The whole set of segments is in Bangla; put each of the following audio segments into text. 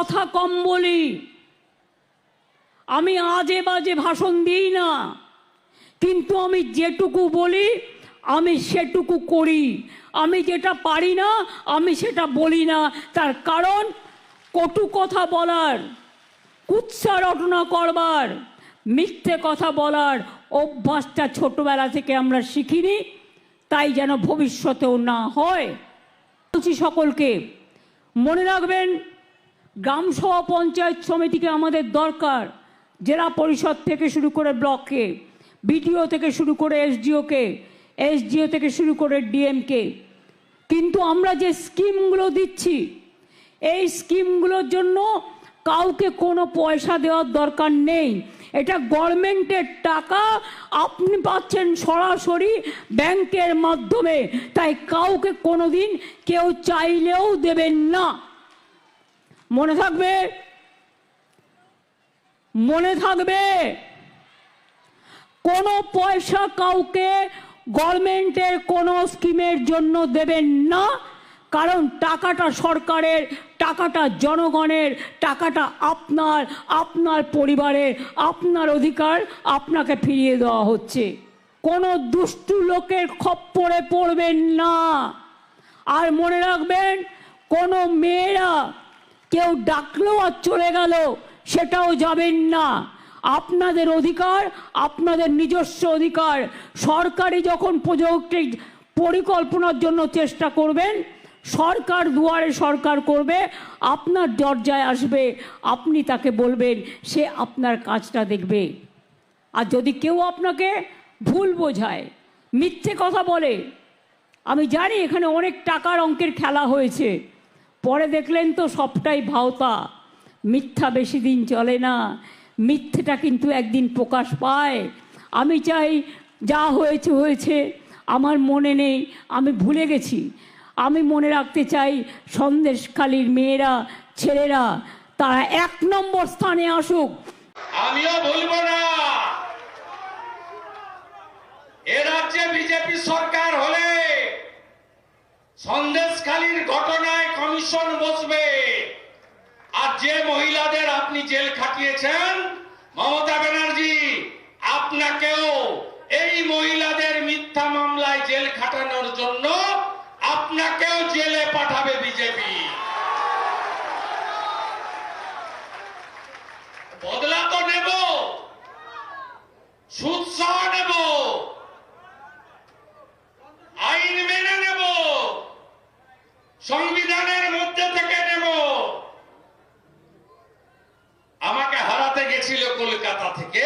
কথা কম বলি। আমি আজে বাজে ভাষণ দিই না। কিন্তু আমি যেটুকু বলি, আমি সেটুকু করি। আমি যেটা পারি না, আমি সেটা বলি না। তার কারণ, কটু কথা বলার, কুৎসা রটনা করবার, মিথ্যে কথা বলার অভ্যাসটা ছোটবেলা থেকে আমরা শিখিনি, তাই যেন ভবিষ্যতেও না হয়। বলছি সকলকে, মনে রাখবেন গ্রামসভা পঞ্চায়েত সমিতিকে আমাদের দরকার। জেলা পরিষদ থেকে শুরু করে ব্লককে, বিডিও থেকে শুরু করে এসডিওকে, এসডিও থেকে শুরু করে ডিএমকে। কিন্তু আমরা যে স্কিমগুলো দিচ্ছি, এই স্কিমগুলোর জন্য কাউকে কোনো পয়সা দেওয়ার দরকার নেই। এটা গভর্নমেন্টের টাকা, আপনি পাচ্ছেন সরাসরি ব্যাংকের মাধ্যমে। তাই কাউকে কোনো দিন কেউ চাইলেও দেবেন না। মনে থাকবে? মনে থাকবে? কোনো পয়সা কাউকে গভর্নমেন্টের কোনো স্কিমের জন্য দেবেন না, কারণ টাকাটা সরকারের, টাকাটা জনগণের, টাকাটা আপনার আপনার পরিবারের আপনার অধিকার আপনাকে ফিরিয়ে দেওয়া হচ্ছে। কোনো দুষ্টু লোকের খপ্পরে পড়বেন না। আর মনে রাখবেন, কোনো মেয়েরা কেউ ডাকলো আর চলে গেল, সেটাও যাবেন না। আপনাদের অধিকার, আপনাদের নিজস্ব অধিকার। সরকারি যখন প্রযুক্তি পরিকল্পনার জন্য চেষ্টা করবেন, সরকার দুয়ারে সরকার করবে, আপনার দরজায় আসবে, আপনি তাকে বলবেন, সে আপনার কাজটা দেখবে। আর যদি কেউ আপনাকে ভুল বোঝায়, মিথ্যে কথা বলে, আমি জানি এখানে অনেক টাকার অঙ্কের খেলা হয়েছে পরে দেখলেন তো সবটাই ভাওতা। মিথ্যা বেশি দিন চলে না। মিথ্যেটা কিন্তু একদিন প্রকাশ পায়। আমি চাই যা হয়েছে হয়েছে। আমার মনে নেই, আমি ভুলে গেছি। আমি মনে রাখতে চাই সন্দেশখালীর মেয়েরা, ছেলেরা, তারা এক নম্বর স্থানে আসুক। আমিও ভুলবো না। এ রাজ্যে বিজেপি সরকার হলে সন্দেশখালীর ঘটনায় কমিশন বসবে। আর যে মহিলাদের আপনি জেল খাটিয়েছেন, মমতা ব্যানার্জি, আপনাকেও এই মহিলাদের মিথ্যা মামলায় জেল খাটানোর জন্য আপনাকেও জেলে পাঠাবে বিজেপি বদলা তো নেব সুদ সহ নেব আইন মেনে নেব সংবিধানের মধ্যে থেকে নেব। আমাকে হারাতে গেছিল কলকাতা থেকে।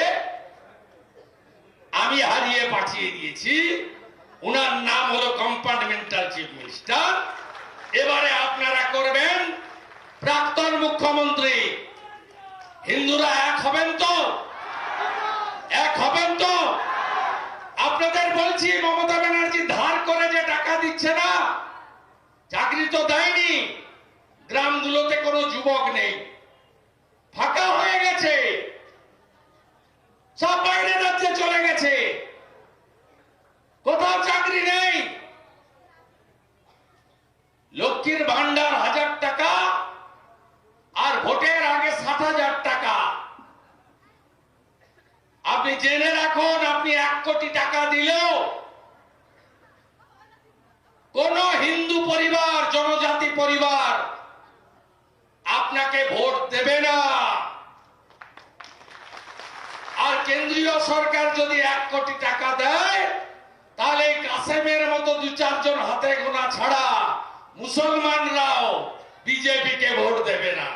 আমি হারিয়ে পাঠিয়ে দিয়েছি। উনার নাম হলো কম্পার্টমেন্টাল চিফ মিনিস্টার। এবারে আপনারা করবেন, প্রাক্তন মুখ্যমন্ত্রী। হিন্দুরা এক হবেন তো? এক হবেন তো? আপনাদের বলছি, মমতা ব্যানার্জি ধার করে যে টাকা দিচ্ছে না চাকরি তো দেয়নি। গ্রামগুলোতে কোনো যুবক নেই। ফাঁকা হয়ে গেছে। সব বাইরে রাজ্যে চলে গেছে। কোথাও চাকরি নেই। লক্ষ্মীর ভান্ডার হাজার টাকা আর ভোটের আগে সাত হাজার টাকা। আপনি জেনে রাখুন, আপনি এক কোটি টাকা দিলেও ভোট দেবে না। আর কেন্দ্রীয় সরকার যদি এক কোটি টাকা দেয়, তাহলে কাসেমের মতো দু চারজন হাতে গোনা ছাড়া মুসলমানরাও বিজেপিকে ভোট দেবে না।